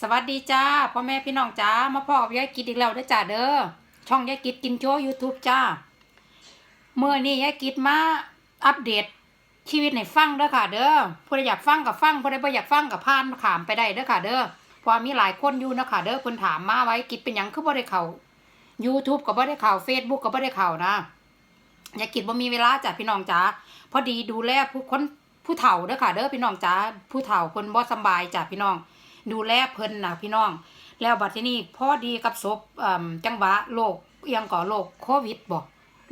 สวัสดีจ้าพ่อแม่พี่น้องจ้ามาพ่อกับยายกิดอีกแล้วด้อจ้าเด้อช่องยายกิดกินโชว์ยูทูบจ้าเมื่อนี้ยายกิดมาอัปเดตชีวิตในฟังเด้อค่ะ เด้อผู้ใดอยากฟังกับฟังผู้ใดบ่อยากฟังกับพานขามไปได้เด้อค่ะ เด้อเพราะมีหลายคนอยู่นะคะเด้อเพิ่นถามมาไว้กิดเป็นหยังคือบ่ได้เขา YouTube ก็บ่ได้เขา Facebook ก็บ่ได้เขานะยายกิดบ่มีเวลาจ้ะพี่น้องจ้าพอดีดูแลผู้คนผู้เฒ่าเด้อค่ะ เด้อพี่น้องจ้าผู้เฒ่าคนบ่สบายจ้ะพี่น้อง ดูแลเพิ่นนะพี่น้อง แล้วบัดทีนี้พอดีกับศพจังหวะโรคเอียงก่อโรคโควิดบ่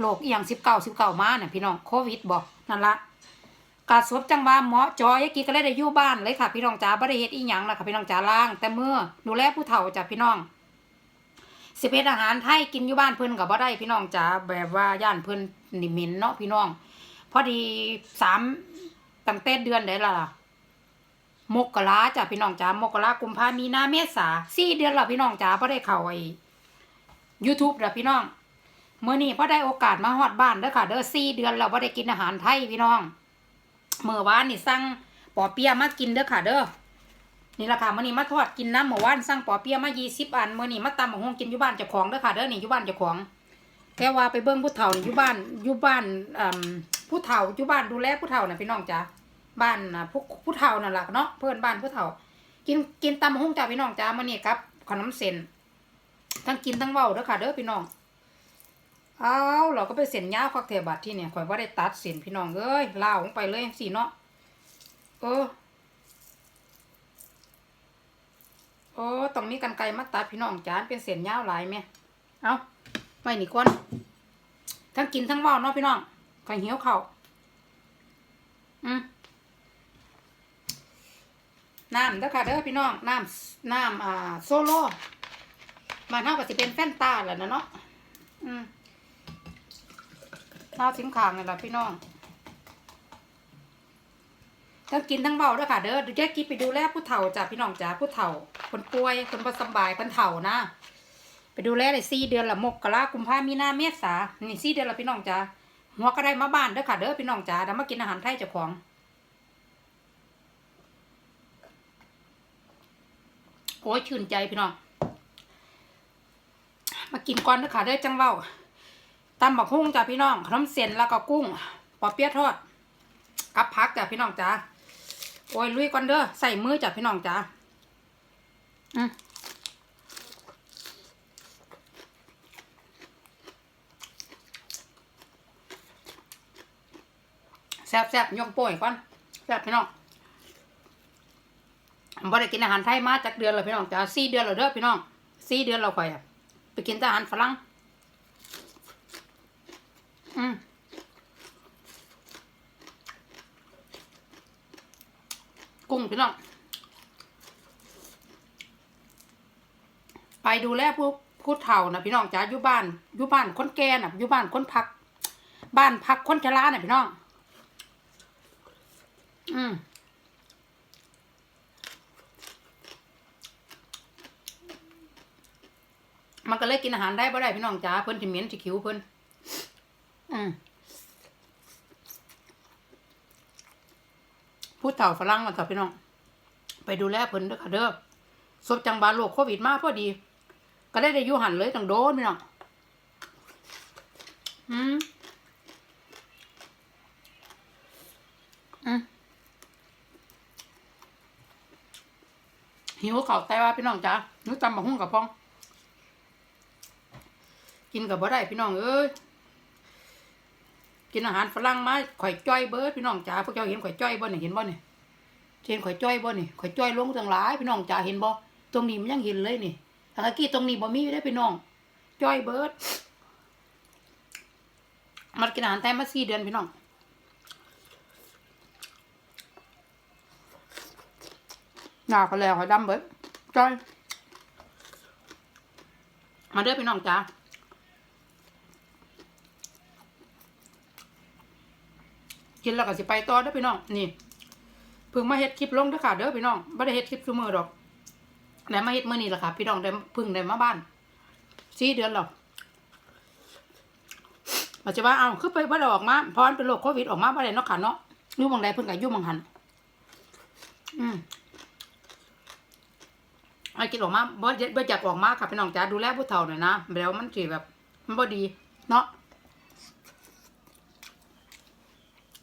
โรคเอียงสิบเก้าสิบเก้ามาน่ะพี่น้องโควิดบ่นั่นละกาศพจังหวะหมอจอยยกี้ก็เลยได้อยู่บ้านเลยค่ะ พี่น้องจ๋าบ่ได้เฮ็ดอีหยังละค่ะพี่น้องจ๋าล้าง แต่เมื่อดูแลผู้เฒ่าจ้ะพี่น้องสิบเป็นอาหารไทยกินอยู่บ้านเพิ่นก็บ่ได้พี่น้องจ๋าแบบว่าย่านเพิ่นนี่เหม็นเนาะพี่น้อง พอดีสามตั้งแต่เดือนได้ละ มกราจ้ะพี่น้องจ๋ามกรากุมภามีนาเมษาสี่เดือนและพี่น้องจ๋าพอได้เข้าไอ้ YouTube แล้วพี่น้องเมื่อนี้พอได้โอกาสมาฮอดบ้านเด้อค่ะ เด้อสี่เดือนแล้วพอได้กินอาหารไทยพี่น้องเมื่อวานนี่สั่งปอเปียะมากินเด้อค่ะ เด้อนี่ละค่ะมื่อนี้มาทอดกินน้ำเมื่อวานสั่งปอเปียะมายี่สิบอันเมื่อนี้มาตำบักฮวงกินอยู่บ้านเจ้าของเด้อค่ะเด้อนี่อยู่บ้านเจ้าของแต่ว่าไปเบิ่งผู้เฒ่านี่อยู่บ้านอยู่บ้านผู้เฒ่าอยู่บ้านดูแลผู้เฒ่าน่ะพี่น้องจ๋า บ้านนะผู้ผู้เฒ่านั่นแหละเนาะเพื่อนบ้านผู้เฒ่า กินกินตำหุ้งจ้าพี่น้องจ้ามาเนี่ยครับขนมเส้นทั้งกินทั้งเว้าเด้อค่ะเด้อพี่น้องเอาเราก็ไปเส้นยาวคักเทบัดที่เนี่ยข่อยว่าได้ตัดเส้นพี่น้องเอ้ยล่าวลงไปเลยสิเนาะเออโอ้ตรงนี้กันไกลมาตัดพี่น้องจ้าเป็นเส้นยาวหลายแม่เอาไว้นี่ก่อนทั้งกินทั้งเว้าเนาะพี่น้องข่อยหิวข้าอืม น้ำเด้อค่ะเด้อพี่น้องน้ำน้ำอ่าโซโล่มาเท่ากับสิเป็นแฟนตาแหละนะเนาะอืมน้าสิงขางนี่แหละพี่น้องทั้งกินทั้งเบาเด้อค่ะ เด้อแยกกินไปดูแลผู้เฒ่าจ้ะพี่น้องจ้ะผู้เฒ่า คนป่วยคนบ่สบายคนเฒ่านะไปดูแลเลยสี่เดือนละมกกะลากุมภามีนาเมษานี่สี่เดือนละพี่น้องจ้ะหัวก็ได้มาบ้านเด้อค่ะเด้อพี่น้องจ้ะเดี๋ยวมากินอาหารไทยเจ้าของ โอ้ยชื่นใจพี่น้อง มากินก่อนเด้อค่ะเด้อจังเว้าตำบักฮุ่งจ้ะพี่น้องขนมเส้นแล้วก็กุ้งปอเปี๊ยะทอด กับผักจ้ะพี่น้องจ้าโอ้ยลุยก่อนเด้อใส่มือจ้ะพี่น้องจ้าอืมแซ่บแซ่บๆยกโป้ยก่อนแซ่บพี่น้อง บ่ได้กินอาหารไทยมาจากเดือนแล้วพี่น้องจ้าสี่เดือนแล้วเด้อพี่น้องสี่เดือนเราค่อยอะไปกินอาหารฝรั่งอืมกุ้งพี่น้องไปดูแลผู้ผู้เฒ่านะพี่น้องจ้าอยู่บ้านอยู่บ้านคนแก่น่ะอยู่บ้านคนพัก บ้านพักคนชราน่ะพี่น้อง อืม มันก็เลยกินอาหารได้บ่ได้พี่น้องจ๋าเพิ่นสิเหม็นสิคิวเพิ่นอืมพูดเฒ่าฝรั่งมันเถอะพี่น้อง ไปดูแลเพิ่นเด้อค่ะเด้อศพจังบาโรคโควิดมาพอดี ก็ได้ได้อยู่หันเลยต้งโดนพี่น้องอืมอืมหิวเขาแต่ว่าพี่น้องจ๋าหนูจำบักหุ่งกับพอง กินกับบ่ได้พี่น้องเอ้ยกินอาหารฝรั่งมาข่อยจ้อยเบิร์ดพี่น้องจ๋าพวกเจ้าเห็นข่อยจ้อยบ่เนี่ยเห็นบ่เนี่ยเห็นข่อยจ้อยบ่เนี่ยข่อยจ้อยลงทั้งหลายพี่น้องจ๋าเห็นบ่ตรงนี้มันยังเห็นเลยนี่ทางกี้ตรงนี้บ่มีได้พี่น้องจ้อยเบิร์ดมันกินอาหารไทยมาสี่เดือนพี่น้องหน้าเขาแล้วเขาดำเบิดจ้อยมาเด้อพี่น้องจ๋า กินแล้วก็สิไปต่อเด้อพี่น้องนี่เพิ่งมาเฮ็ดคลิปลงเด้อค่ะเด้อพี่น้องบ่ได้เฮ็ดคลิปซุมื้อดอกได้มาเฮ็ดมื้อนี้ล่ะค่ะ พี่น้องได้เพิ่งได้มาบ้านสี่เดือนแล้วอาจจะว่าเอาคือไปบ่ได้ออกมาพราะมันเป็นโรคโควิดออกมาบ่ได้เนาะค่ะเนาะอยู่หม่องใดเพิ่นก็อยู่หม่องหันอืมไอ้กินออกมาบ่บ่อยากออกมาค่ะพี่น้องจ๋าดูแลผู้เฒ่าหน่อยนะแล้วมันสิแบบ มันบ่ดี เนาะ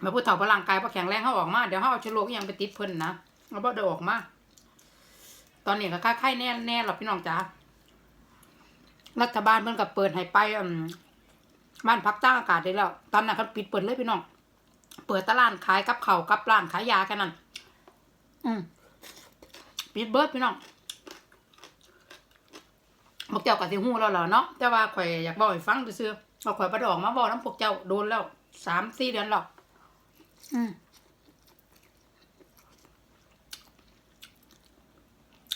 มาผู้เฒ่าพลังกายพอแข็งแรงเขาออกมา เดี๋ยวเขาเอาชโรคอิหยังไปติดเพิ่นนะเอาบ่ได้ออกมา ตอนนี้ก็ค่าไข้แน่แน่หรอพี่น้องจ๋ารัฐบาลเพิ่นก็เปิดให้ไปบ้านพักจ้างอากาศได้แล้ว ตอนนั้นเขาปิดเปิดเลยพี่น้อง เปิดตลาดขายกับเขากับร้านขายยาแค่นั้นอืมปิดเบิดพี่น้องพวกเจ้าก็สิฮู้แล้วล่ะเนาะแต่ว่าข่อยอยากบอกให้ฟังซื่อๆว่าข่อยบ่ได้อกมาบอกน้ำพวกเจ้าโดนแล้วสามสี่เดือนแล้วอื ม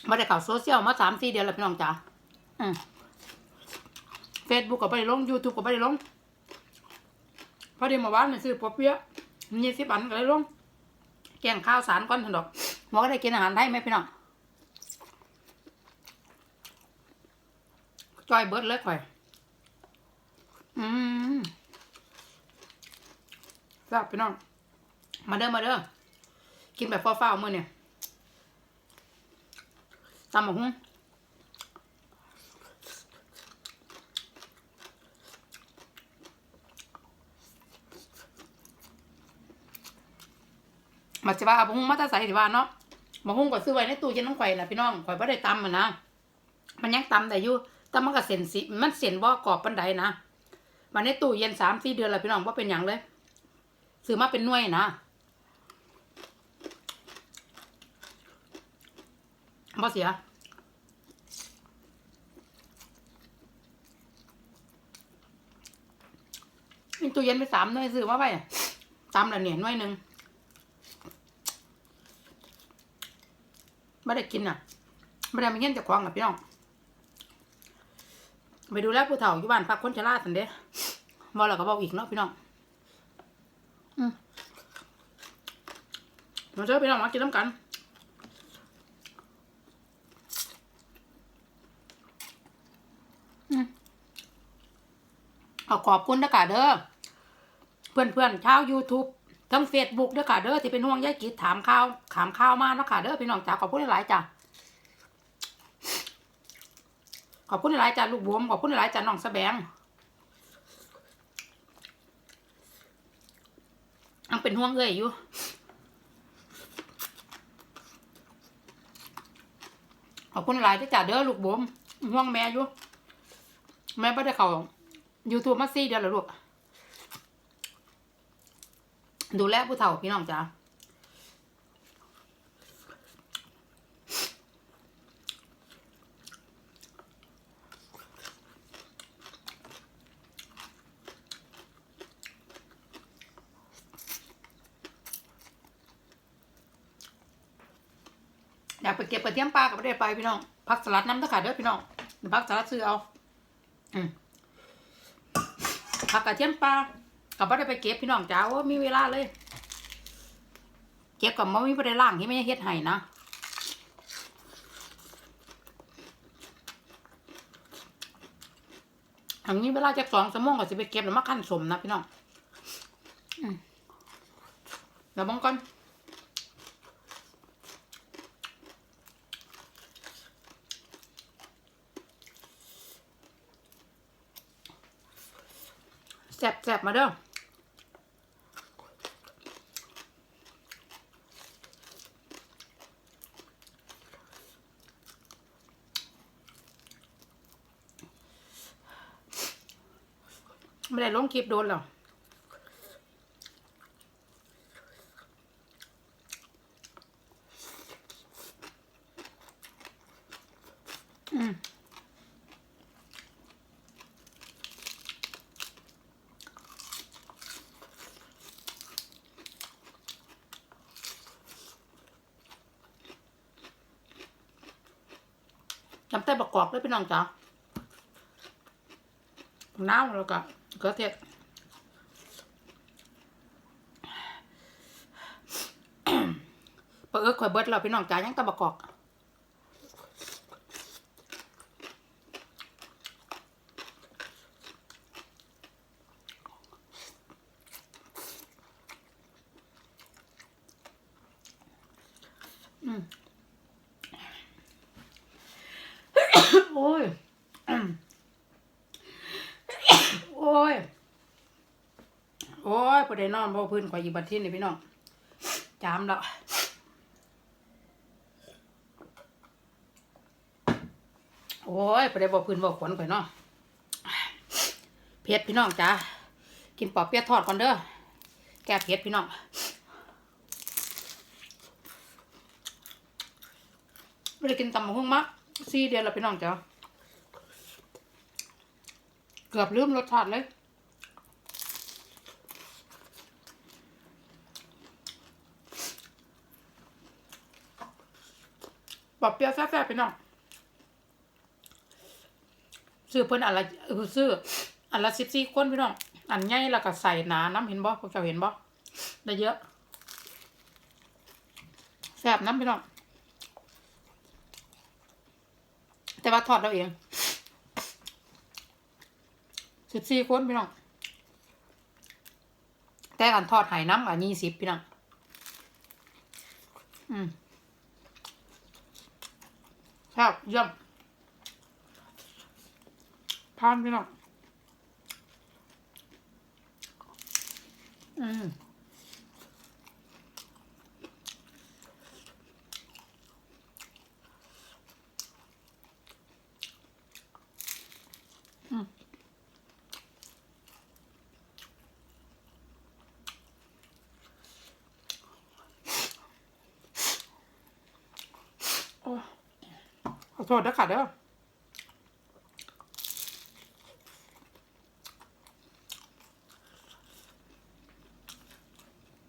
บ่ได้เข้าโซเชียลมาสามสี่เดือนแล้วพี่น้องจ๋าอืมเฟซบุ๊กก็ไปลงยูทูบก็ไปลงพอดีเมาว่านนี่ซื้อปอเปี๊ยะยี่สิบอันก็เลยลงแกงข้าวสารก้อนถนดอกหมอก็ได้กินอาหารได้ไหมพี่น้องจอยเบิร์ดเลยข่อย อืมครับพี่น้อง มาเด้อมาเด้อกินแบบฟ้าวๆมื้อเนี่ยตำบักหุ่งมาจะว่าเอาบะฮุ่งมาตาใส่สิว่าเนาะบะฮุ่งก็ซื้อไว้ในตู้เย็นน้องข่อยนะพี่น้องข่อยบ่ได้ตำมันนะ มันยังตำได้อยู่แต่มันก็เส้นสิมันเส้นบ่กรอบปานใดนะมันในตู้เย็นสามสี่เดือนแล้วพี่น้องว่าเป็นหยังเลย ซื้อมาเป็นหน่วยนะ บ่เสียตู้เย็นไปสามหน่วยซื้อมาไปตำแล้วเนี่ยหน่วยหนึ่งไม่ได้กินอะไม่ได้มาเงี้ยจากควางกับพี่น้อง ไปดูแลผู้เฒ่าอยู่บ้านพักคนชราสันเด้บอเราก็บอกอีกเนาะพี่น้อง อืมมาเจอพี่น้องมากินน้ำกัน เอาขอบคุณนะกะเด้อเพื่อนเพื่อนๆชาว YouTube ทั้งเฟซบุ๊กด้วยค่ะเด้อที่เป็นห่วงยายกิจถามข่าวถามข่าวมาแล้วค่ะเด้อพี่น้องจ๋าขอบคุณหลายจ้ะขอบคุณหลายจ้ะลูกบวมขอบคุณหลายจ้ะน้องสแบงยังเป็นห่วงเอ้ยอยู่ขอบคุณหลายที่จ้ะเด้อลูกบวมห่วงแม่อยู่แม่ไม่ได้เขา YouTube มาสี่เดือนแล้วลูก ดูแลผู้เฒ่าพี่น้องจ้าอยากไปเก็บกระเทียมปลากับไม่ได้ไปพี่น้องพักสลัดน้ำตะขาดเด้อพี่น้องพักสลัดซื้อเอา อืม ผักกระเทียมปลากับไม่ได้ไปเก็บพี่น้องจ้าว่ามีเวลาเลย เก็บกับมันมีประเด็นล่างที่ไม่เฮ็ดให้นะอันนี้เวลาจากสองสมองก็จะไปเก็บแล้วมาขั้นสมนะพี่น้องเดี๋ยวบังก่อน แสบๆมาเด้อไม่ได้ลงคลิปโดนหรอกอืม จำแต่ประกอบด้วยพี่น้องจ๋าน้ำแล้วก็เกระเทศเปิดข่อยเบิดแล้วพี่น้องจ๋ายังแตะประกอบ โอ้ย โอ้ย โอ้ยพอ ได้นอนพอพื้นข่อยอยู่บัดที่นี่พี่น้องจามแล้วโอ้ยพอได้บอกพื้นบอกขนข่อยเนาะเผ็ดพี่น้องจ้ากินปอเปี๊ยะทอดก่อนเด้อแก้เผ็ดพี่น้องไม่ได้กินตำมะฮุ่งมะสี่เดือนแล้วพี่น้องจ้าเกือบลืมรสชาติเลย อบเปรี้ยวแซ่บๆพี่น้องซื้อเพิ่นอันละเออซื้ออันละสิบสี่คนพี่น้องอันใหญ่แล้วก็ใส่หนาน้ำเห็นบ่พวกเจ้าเห็นบ่ได้เยอะแซ่บน้ำพี่น้องแต่ว่าทอดเราเองสิบสี่คนพี่น้องแต่อันทอดไหน้ำอันยี่สิบพี่น้องอืม ครับเยี่ยมทานพี่น้องอืม โทษนะขาดเด้อ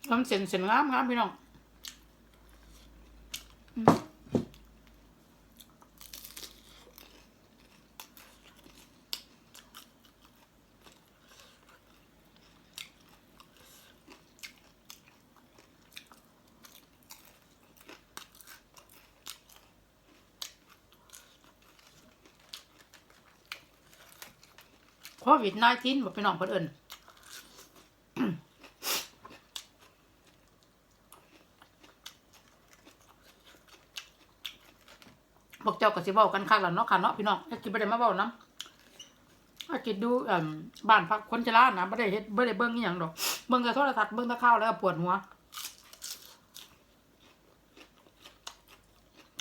ทำเส้นเส้นงามงามพี่น้อง อืมโควิด19บ่พี่น้องเพิ่นอิ้นพวกเจ้าก็สิเว้ากันคักแล้วเนาะค่ะเนาะพี่น้องถ้ากินบ่ได้มาเว้านำถ้ากินดูบ้านพักคนชรานะบ่ได้เฮ็ดบ่ได้เบิ่งอีหยังดอก เบิ่งแต่โทรทัศน์เบิ่งแต่ข่าวแล้วปวดหัว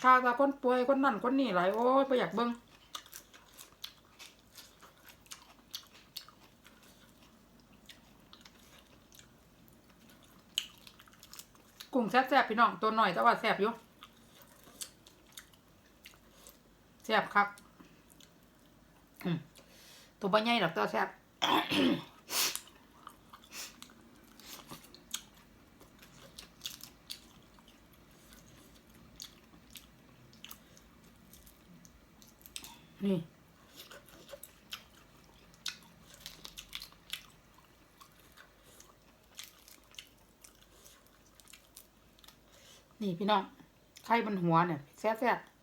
ข่าวแต่คนป่วยคนนั่นคนนี่หลายโอ้ยบ่อยากเบิ่ง กุ้งแซ่บๆพี่น้องตัวหน่อยแต่ว่าแซ่บอยู่แซ่บครับตัวใบ่ใหญ่ดอกตัวแซ่บนี่ นี่พี่น้องไข่บนหัวเนี่ยแซ่บๆ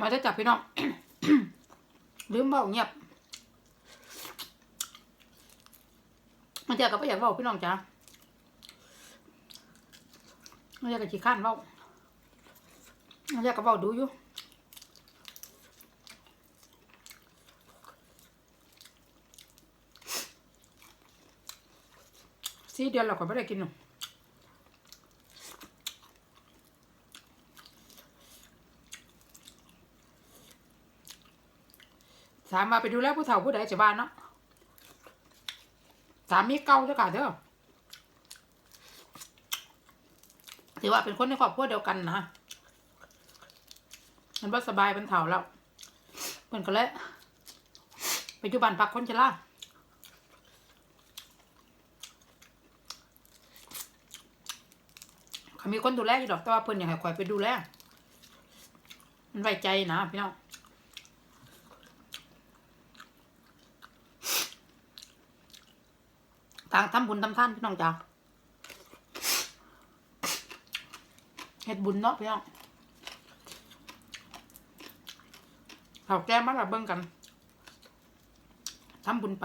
มาได้อจับพี่น้องลืมเบาเงียบมันเจอกับประหยัดเบาพี่น้องจ้ามันเจอกับขี้ข้านเบามันเจอกับเบาดูอยู่สี่เดือนเราก็ไม่ได้กินหรอกามมาไปดูแลผู้เฒ่าผู้ใดจะบ้านเนาะสามีเก่าเจ้าค่ะเด้อถือว่าเป็นคนในครอบครัวเดียวกันนะมันว่าสบายเป็นเฒ่าแล้วเพิ่นก็เลยไปอยู่บ้านพักคนชราเขามีคนดูแลอยู่ดอกแต่ว่าเพิ่นอยากให้ข่อยไปดูแลมันไว้ใจนะพี่น้อง ต่างทำบุญทำท่านพี่น้องจ้าเฮ็ดบุญเนาะพี่น้องเขาแก้มาละเบิ่งกันทำบุญไป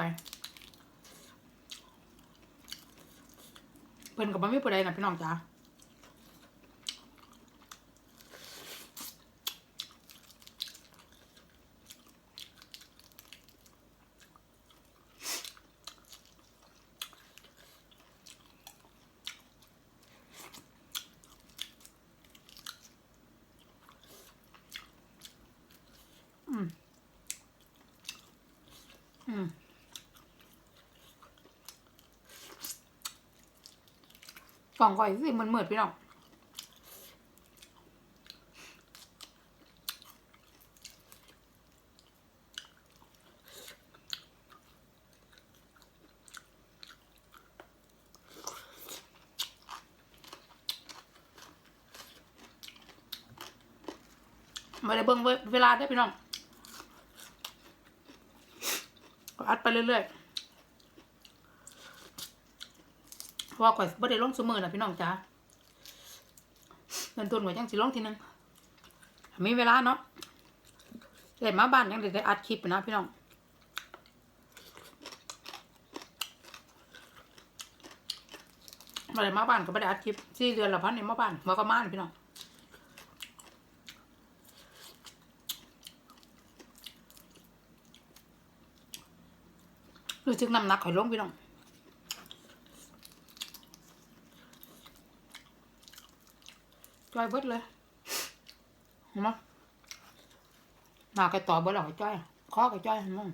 เพิ่นกับบ่มีผู้ใดนะพี่น้องจ้าอืม อืม กล่องก่อยสิมันเหมือดพี่น้องไม่ได้เบิ่งเวลาได้พี่น้องก็อัดไปเรื่อยๆเพ ราะว่าข่อยบ่ได้ลงซุมือนะพี่น้องจ้าเดินตุนไว้จังสิลงทีหนึงมีเวลาเนาะได้มาบ้านยังได้ได้อัดคลิปนะพี่น้องมาได้มาบ้านก็ไม่ได้อัดคลิปสี่เดือนละพันในมาบ้านมาก็มาพี่น้องรู้สึกน้ำหนักข่อยลงพี่น้อง อยเบิดเลยเห็นไหมหน้าไก่ต่อเบิดหล้วข่อจ้อยคอไก่จ้อยเห็นมั้ง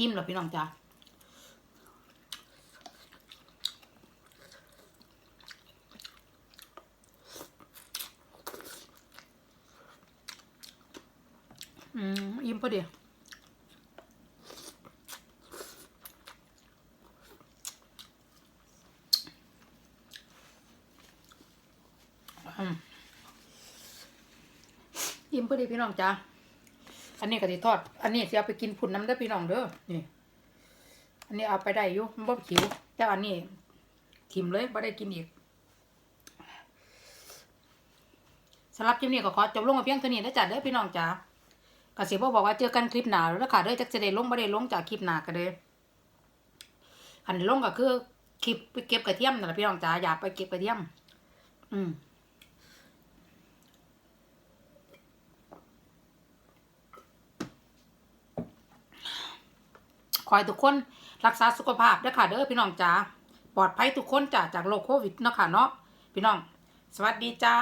อิ่มเหรอพี่น้องจ้าอืมอิ่มพอดีอืมอิ่มพอดีพี่น้องจ้า นนี้ก็สิทอด อันนี้สิเอาไปกินพุ่นน้ำเด้อพี่น้องเด้อ นี่ อันนี้เอาไปได้อยู่มันบ่ขิว แต่อันนี้ทิมเลยบ่ได้กินอีกสำหรับคลิปนี้ก็ขอจบลงมาเพียงเท่านี้นะจ๊ะเด้อพี่น้องจ๋าก็สิบ่บอกว่าเจอกันคลิปหนาแล้วค่ะเด้อจักจะได้ลงบ่ได้ลงจากคลิปหนาก็เด้ออันลงก็คือคลิปไปเก็บกระเทียมนั่นแหละพี่น้องจ๋าอยากไปเก็บกระเทียม อืม ขอให้ทุกคนรักษาสุขภาพด้วยค่ะเด้อพี่น้องจ๋าปลอดภัยทุกคนจ้าจากโรคโควิดเนาะค่ะเนาะพี่น้อง สวัสดีจ้า